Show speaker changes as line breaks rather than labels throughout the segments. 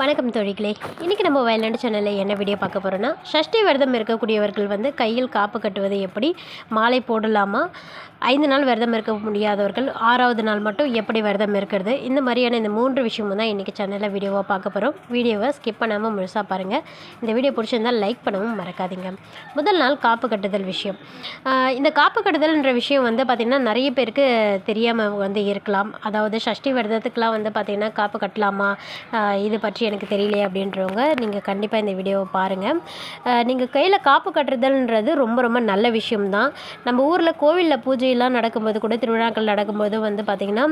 வணக்கம் தோழிகளே. இன்றைக்கி நம்ம வயல்நாடு சேனலில் என்ன வீடியோ பார்க்க போகிறோன்னா ஷஷ்டி விரதம் இருக்கக்கூடியவர்கள் வந்து கையில் காப்பு கட்டுவது எப்படி மாலை போடலாமா ஐந்து நாள் விரதம் இருக்க முடியாதவர்கள் ஆறாவது நாள் மட்டும் எப்படி விரதம் இருக்கிறது இந்த மாதிரியான இந்த மூன்று விஷயமும் தான் இன்றைக்கி சேனலில் வீடியோவாக பார்க்க போகிறோம் வீடியோவை ஸ்கிப் பண்ணாமல் முழுசாக பாருங்கள் இந்த வீடியோ பிடிச்சிருந்தால் லைக் பண்ணவும் மறக்காதீங்க. முதல் நாள் காப்பு கட்டுதல் விஷயம். இந்த காப்பு கட்டுதல்ன்ற விஷயம் வந்து பார்த்திங்கன்னா நிறைய பேருக்கு தெரியாமல் வந்து இருக்கலாம். அதாவது ஷஷ்டி விரதத்துக்கெலாம் வந்து பார்த்திங்கன்னா காப்பு கட்டலாமா இது பற்றி எனக்கு தெரியலையே அப்படின்றவங்க நீங்கள் கண்டிப்பாக இந்த வீடியோவை பாருங்கள் நீங்கள் கையில் காப்பு கட்டுறதுன்றது ரொம்ப ரொம்ப நல்ல விஷயம்தான். நம்ம ஊரில் கோவிலில் பூஜையெல்லாம் நடக்கும்போது கூட திருவிழாக்கள் நடக்கும்போது வந்து பார்த்திங்கன்னா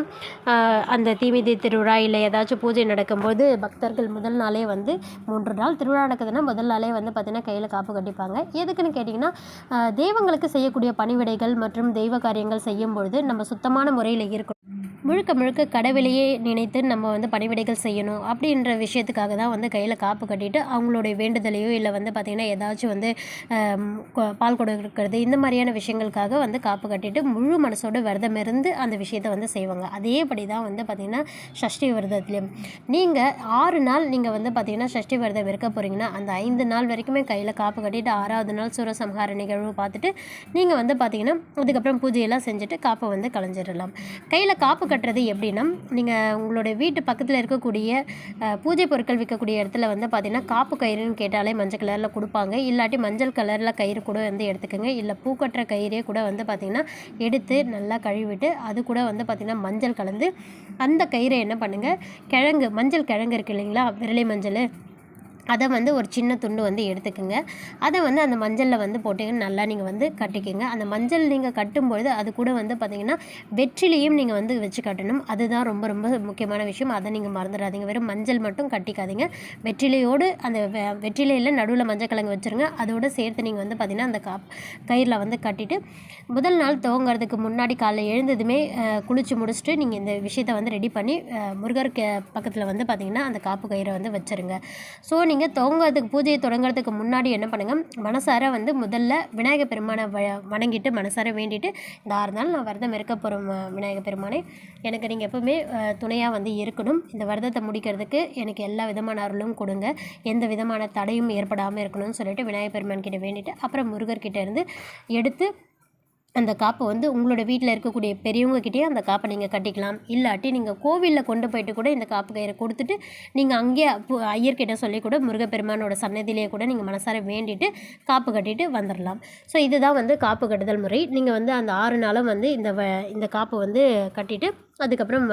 அந்த தீமிதி திருவிழா இல்லை ஏதாச்சும் பூஜை நடக்கும்போது பக்தர்கள் முதல் நாளே வந்து மூன்று நாள் திருவிழா நடக்குதுன்னா முதல் நாளே வந்து பார்த்திங்கன்னா கையில் காப்பு கட்டிப்பாங்க. எதுக்குன்னு கேட்டிங்கன்னா தெய்வங்களுக்கு செய்யக்கூடிய பணிவிடைகள் மற்றும் தெய்வ காரியங்கள் செய்யும்பொழுது நம்ம சுத்தமான முறையில் இருக்கணும். முழுக்க முழுக்க கடவுளையே நினைத்து நம்ம வந்து பணிவிடைகள் செய்யணும் அப்படின்ற விஷயத்துக்காக தான் வந்து கையில் காப்பு கட்டிட்டு அவங்களுடைய வேண்டுதலையோ இல்லை வந்து பார்த்திங்கன்னா ஏதாச்சும் வந்து பால் கொடுக்கறது இந்த மாதிரியான விஷயங்களுக்காக வந்து காப்பு கட்டிட்டு முழு மனசோட விரதம் இருந்து அந்த விஷயத்தை வந்து செய்வாங்க. அதேபடி தான் வந்து பார்த்திங்கன்னா ஷஷ்டி விரதத்துலேயும். நீங்கள் ஆறு நாள் நீங்கள் வந்து பார்த்திங்கன்னா சஷ்டி விரதம் இருக்க போகிறீங்கன்னா அந்த ஐந்து நாள் வரைக்குமே கையில் காப்பு கட்டிட்டு ஆறாவது நாள் சூரசம்ஹார நிகழ்வு பார்த்துட்டு நீங்கள் வந்து பார்த்திங்கன்னா அதுக்கப்புறம் பூஜையெல்லாம் செஞ்சுட்டு காப்பை வந்து களைஞ்சிடலாம். கையில் காப்பு கட்டுறது எப்படின்னா நீங்கள் உங்களுடைய வீட்டு பக்கத்தில் இருக்கக்கூடிய பூஜை பொருட்கள் விற்கக்கூடிய இடத்துல வந்து பார்த்திங்கன்னா காப்பு கயிறுன்னு கேட்டாலே மஞ்சள் கலரில் கொடுப்பாங்க. இல்லாட்டி மஞ்சள் கலரில் கயிறு கூட வந்து எடுத்துக்கோங்க. இல்லை பூ கட்டுற கயிறே கூட வந்து பார்த்திங்கன்னா எடுத்து நல்லா கழுவிட்டு அது கூட வந்து பார்த்திங்கன்னா மஞ்சள் கலந்து அந்த கயிறை என்ன பண்ணுங்கள் கிழங்கு மஞ்சள் கிழங்கு இருக்கு இல்லைங்களா? விரலை மஞ்சள். அதை வந்து ஒரு சின்ன துண்டு வந்து எடுத்துக்கோங்க. அதை வந்து அந்த மஞ்சளில் வந்து போட்டிங்கன்னா நல்லா நீங்கள் வந்து கட்டிக்கோங்க. அந்த மஞ்சள் நீங்கள் கட்டும்பொழுது அது கூட வந்து பார்த்திங்கன்னா வெற்றிலையும் நீங்கள் வந்து வச்சு கட்டணும். அதுதான் ரொம்ப ரொம்ப முக்கியமான விஷயம். அதை நீங்கள் மறந்துடாதீங்க. வெறும் மஞ்சள் மட்டும் கட்டிக்காதீங்க. வெற்றிலையோடு அந்த வெ- வெற்றிலையில் நடுவில் மஞ்சள் கிழங்கு வச்சுருங்க. அதோடு சேர்த்து நீங்கள் வந்து பார்த்திங்கன்னா அந்த கா கயிறில் வந்து கட்டிட்டு முதல் நாள் துவங்கிறதுக்கு முன்னாடி காலைல எழுந்ததுமே குளித்து முடிச்சுட்டு நீங்கள் இந்த விஷயத்தை வந்து ரெடி பண்ணி முருகருக்கு முருகர் பக்கத்தில் வந்து பார்த்திங்கன்னா அந்த காப்பு கயிறை வந்து வச்சுருங்க. ஸோ நீங்கள் நீங்கள் துவங்குறதுக்கு பூஜையை தொடங்குறதுக்கு முன்னாடி என்ன பண்ணுங்கள் மனசார வந்து முதல்ல விநாயகர் பெருமானை வ வணங்கிட்டு மனசார வேண்டிட்டு இந்த ஆறு நாள் நான் விரதம் இருக்க போகிறோம் விநாயகர் பெருமானே. எனக்கு நீங்கள் எப்போவுமே துணையாக வந்து இருக்கணும். இந்த விரதத்தை முடிக்கிறதுக்கு எனக்கு எல்லா விதமான அருளும் கொடுங்க. எந்த விதமான தடையும் ஏற்படாமல் இருக்கணும்னு சொல்லிட்டு விநாயகர் பெருமான் கிட்ட வேண்டிட்டு அப்புறம் முருகர்கிட்ட இருந்து எடுத்து அந்த காப்பை வந்து உங்களோட வீட்டில் இருக்கக்கூடிய பெரியவங்கக்கிட்டேயே அந்த காப்பை நீங்கள் கட்டிக்கலாம். இல்லாட்டி நீங்கள் கோவிலில் கொண்டு போயிட்டு கூட இந்த காப்பு கயிறை கொடுத்துட்டு நீங்கள் அங்கேயே ஐயர்கிட்ட சொல்லி கூட முருகப்பெருமானோட சன்னதியிலேயே கூட நீங்கள் மனசார வேண்டிட்டு காப்பு கட்டிட்டு வந்துடலாம் ஸோ இதுதான் வந்து காப்பு கட்டுதல் முறை. நீங்கள் வந்து அந்த ஆறு நாளும் வந்து இந்த வ- இந்த காப்பு வந்து கட்டிட்டு அதுக்கப்புறம்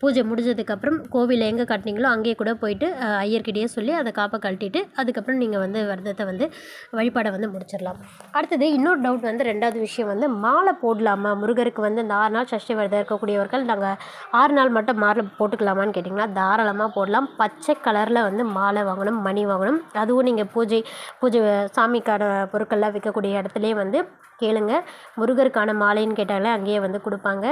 பூஜை முடிஞ்சதுக்கப்புறம் கோவிலில் எங்கே கட்டினீங்களோ அங்கேயே கூட போயிட்டு அஹ், ஐயர்கிட்டயே சொல்லி அதை காப்பை கழட்டிட்டு அதுக்கப்புறம் நீங்கள் வந்து விரதத்தை வந்து வழிபாடை வந்து முடிச்சிடலாம். அடுத்தது இன்னொரு டவுட் வந்து ரெண்டாவது விஷயம் வந்து மாலை போடலாமா? முருகருக்கு வந்து இந்த ஆறு நாள் சஷ்டி விரதம் இருக்கக்கூடியவர்கள் நாங்கள் ஆறு நாள் மட்டும் மாலை போட்டுக்கலாமான்னு கேட்டிங்கன்னா தாராளமாக போடலாம். பச்சை கலரில் வந்து மாலை வாங்கணும் மணி வாங்கணும். அதுவும் நீங்கள் பூஜை பூஜை சாமிக்கான பொருட்கள்லாம் விற்கக்கூடிய இடத்துலையே வந்து கேளுங்க. முருகருக்கான மாலைன்னு கேட்டாலே அங்கேயே வந்து கொடுப்பாங்க.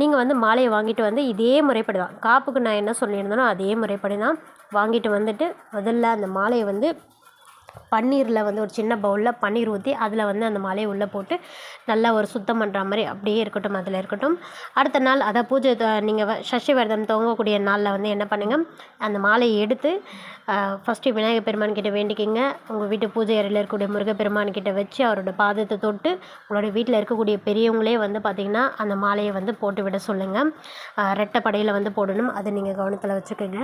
நீங்கள் வந்து மாலையை வாங்கிட்டு வந்து இதே முறைப்படி தான். காப்புக்கு நான் என்ன சொல்லியிருந்தேனோ அதே முறைப்படி தான் வாங்கிட்டு வந்துட்டு முதல்ல அந்த மாலையை வந்து பன்னீரில் வந்து ஒரு சின்ன பவுலில் பன்னீர் ஊற்றி அதில் வந்து அந்த மாலையை உள்ளே போட்டு நல்லா ஒரு சுத்தம் பண்ணுற மாதிரி அப்படியே இருக்கட்டும் அதில் இருக்கட்டும். அடுத்த நாள் அதை பூஜை நீங்கள் சஷ்டி விரதம் துவங்கக்கூடிய நாளில் வந்து என்ன பண்ணுங்கள் அந்த மாலையை எடுத்து ஃபஸ்ட்டு விநாயகர் பெருமான் கிட்ட வேண்டிக்கிங்க. உங்கள் வீட்டு பூஜை அறையில் இருக்கக்கூடிய முருகப்பெருமான் கிட்ட வச்சு அவரோட பாதத்தை தொட்டு உங்களோட வீட்டில் இருக்கக்கூடிய பெரியவங்களே வந்து பார்த்திங்கன்னா அந்த மாலையை வந்து போட்டு விட சொல்லுங்கள் ரெட்டை படையில் வந்து போடணும். அதை நீங்கள் கவனத்தில் வச்சுக்கோங்க.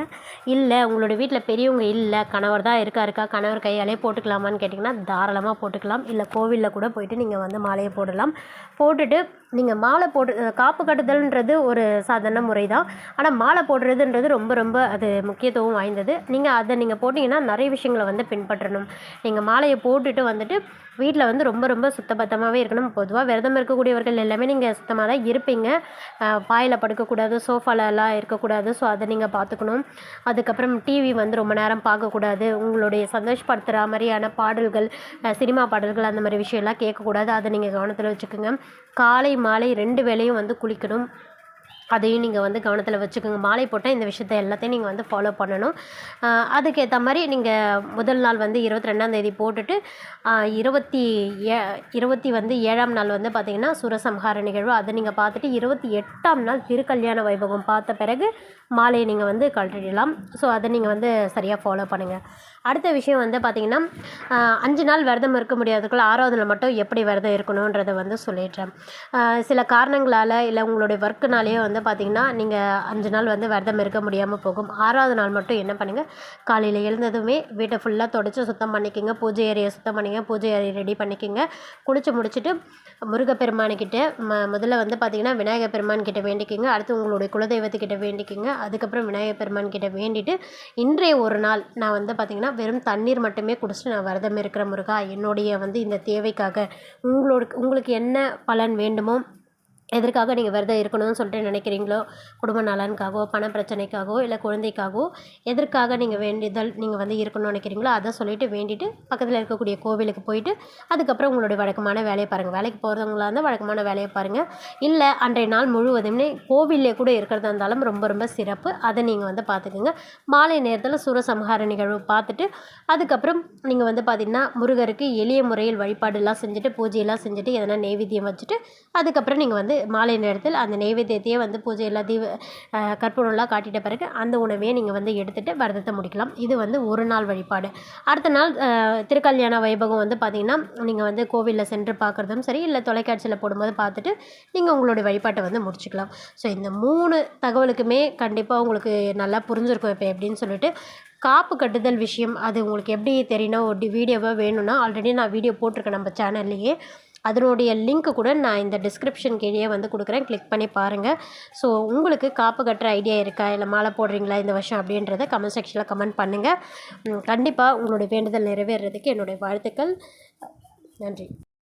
இல்லை உங்களோட வீட்டில் பெரியவங்க இல்லை கணவர் தான் இருக்கா இருக்கா கணவர் கையாலே போட்டுக்கலாமான்னு கேட்டிங்கன்னா தாராளமாக போட்டுக்கலாம். இல்லை கோவிலில் கூட போயிட்டு நீங்கள் வந்து மாலையை போடலாம். போட்டுட்டு நீங்கள் மாலை போட்டு காப்பு கட்டுதல்ன்றது ஒரு சாதாரண முறை தான் ஆனால் மாலை போடுறதுன்றது ரொம்ப ரொம்ப அது முக்கியத்துவம் வாய்ந்தது. நீங்கள் அதை நீங்கள் போட்டிங்கன்னா நிறைய விஷயங்களை வந்து பின்பற்றணும். நீங்கள் மாலையை போட்டுட்டு வந்துட்டு வீட்டில் வந்து ரொம்ப ரொம்ப சுத்தபத்தமாகவே இருக்கணும். பொதுவாக விரதம் இருக்கக்கூடியவர்கள் எல்லாமே நீங்கள் சுத்தமாக தான் இருப்பீங்க பாயில் படுக்கக்கூடாது சோஃபாலலாம் இருக்கக்கூடாது. ஸோ அதை நீங்கள் பார்த்துக்கணும். அதுக்கப்புறம் டிவி வந்து ரொம்ப நேரம் பார்க்கக்கூடாது. உங்களுடைய சந்தோஷப்படுத்துகிற மாதிரியான பாடல்கள் சினிமா பாடல்கள் அந்த மாதிரி விஷயம்லாம் கேட்கக்கூடாது. அதை நீங்கள் கவனத்தில் வச்சுக்கோங்க. காலை மாலை ரெண்டு வேளையும் வந்து குளிக்கணும். அதையும் நீங்கள் வந்து கவனத்தில் வச்சுக்கோங்க. மாலை போட்டால் இந்த விஷயத்த எல்லாத்தையும் நீங்கள் வந்து ஃபாலோ பண்ணணும். அதுக்கேற்ற மாதிரி நீங்கள் முதல் நாள் வந்து இருபத்தி ரெண்டாந்தேதி போட்டுட்டு இருபத்தி ஏ இருபத்தி வந்து ஏழாம் நாள் வந்து பார்த்திங்கன்னா சுரசம்ஹார நிகழ்வு. அதை நீங்கள் பார்த்துட்டு இருபத்தி எட்டாம் நாள் திருக்கல்யாண வைபவம் பார்த்த பிறகு மாலையை நீங்கள் வந்து கழட்டிடலாம். ஸோ அதை நீங்கள் வந்து சரியாக ஃபாலோ பண்ணுங்கள் அடுத்த விஷயம் வந்து பார்த்திங்கன்னா அஞ்சு நாள் விரதம் இருக்க முடியாததுக்குள்ள ஆறாவது நாள் மட்டும் எப்படி விரதம் இருக்கணுன்றதை வந்து சொல்லிடுறேன். சில காரணங்களால் இல்லை உங்களுடைய ஒர்க்குனாலேயே வந்து பார்த்திங்கன்னா நீங்கள் அஞ்சு நாள் வந்து விரதம் இருக்க முடியாமல் போகும். ஆறாவது நாள் மட்டும் என்ன பண்ணுங்கள் காலையில் எழுந்ததுமே வீட்டை ஃபுல்லாக தொடச்சி சுத்தம் பண்ணிக்கோங்க. பூஜை ஏரியை சுத்தம் பண்ணிங்க பூஜை அறையை ரெடி பண்ணிக்கோங்க. குளிச்சு முடிச்சுட்டு முருகப்பெருமானுக்கிட்ட ம முதல்ல வந்து பார்த்திங்கன்னா விநாயகர் பெருமான் கிட்ட வேண்டிக்கிங்க. அடுத்து உங்களுடைய குலதெய்வத்துக்கிட்ட வேண்டிக்கிங்க. அதுக்கப்புறம் விநாயகர் பெருமான் கிட்ட வேண்டிட்டு இன்றைய ஒரு நாள் நான் வந்து பார்த்திங்கன்னா வெறும் தண்ணீர் மட்டுமே குடிச்சிட்டு நான் விரதம் இருக்கிற முருகா என்னுடைய வந்து இந்த தேவைக்காக உங்களோட உங்களுக்கு என்ன பலன் வேண்டுமோ எதற்காக நீங்கள் விரதம் இருக்கணும்னு சொல்லிட்டு நினைக்கிறீங்களோ குடும்ப நலனுக்காகவோ பண பிரச்சனைக்காகவோ இல்லை குழந்தைக்காகவோ எதற்காக நீங்கள் வேண்டியதல் நீங்கள் வந்து இருக்கணும்னு நினைக்கிறீங்களோ அதை சொல்லிட்டு வேண்டிட்டு பக்கத்தில் இருக்கக்கூடிய கோவிலுக்கு போயிட்டு அதுக்கப்புறம் உங்களுடைய வழக்கமான வேலையை பாருங்கள் வேலைக்கு போகிறவங்களா இருந்தால் வழக்கமான வேலையை பாருங்கள் இல்லை அன்றைய நாள் முழுவதுமே கோவிலே கூட இருக்கிறதா இருந்தாலும் ரொம்ப ரொம்ப சிறப்பு. அதை நீங்கள் வந்து பார்த்துக்குங்க. மாலை நேரத்தில் சூரசம்ஹார நிகழ்வு பார்த்துட்டு அதுக்கப்புறம் நீங்கள் வந்து பார்த்திங்கன்னா முருகருக்கு எளிய முறையில் வழிபாடுலாம் செஞ்சுட்டு பூஜையெல்லாம் செஞ்சுட்டு எதனா நெய்வேத்தியம் வச்சுட்டு அதுக்கப்புறம் நீங்கள் வந்து மாலை நேரத்தில் அந்த நெய்வேத்தியத்தையே வந்து பூஜையெல்லாம் தீப தீவ கற்பூரம்லாம் காட்டிட்ட பிறகு அந்த உணவையே நீங்கள் வந்து எடுத்துகிட்டு விரதத்தை முடிக்கலாம். இது வந்து ஒரு நாள் வழிபாடு. அடுத்த நாள் திருக்கல்யாண வைபவம் வந்து பார்த்திங்கன்னா நீங்கள் வந்து கோவிலில் சென்று பார்க்குறதும் சரி இல்லை தொலைக்காட்சியில் போடும்போது பார்த்துட்டு நீங்கள் உங்களுடைய வழிபாட்டை வந்து முடிச்சுக்கலாம். ஸோ இந்த மூணு தகவலுக்குமே கண்டிப்பாக உங்களுக்கு நல்லா புரிஞ்சிருக்கும் இப்போ எப்படின்னு சொல்லிட்டு காப்பு கட்டுதல் விஷயம் அது உங்களுக்கு எப்படி தெரியணும் ஒரு வீடியோவாக வேணும்னா ஆல்ரெடி நான் வீடியோ போட்டிருக்கேன் நம்ம சேனல்லையே. அதனுடைய லிங்க்கு கூட நான் இந்த டிஸ்கிரிப்ஷன் கீழே வந்து கொடுக்குறேன். கிளிக் பண்ணி பாருங்கள் ஸோ உங்களுக்கு காப்பு கட்டுற ஐடியா இருக்கா? இல்லை மாலை போடுறீங்களா இந்த வருஷம் அப்படின்றத கமெண்ட் செக்ஷனில் கமெண்ட் பண்ணுங்கள் கண்டிப்பாக உங்களுடைய வேண்டுதல் நிறைவேறதுக்கு என்னுடைய வாழ்த்துக்கள். நன்றி.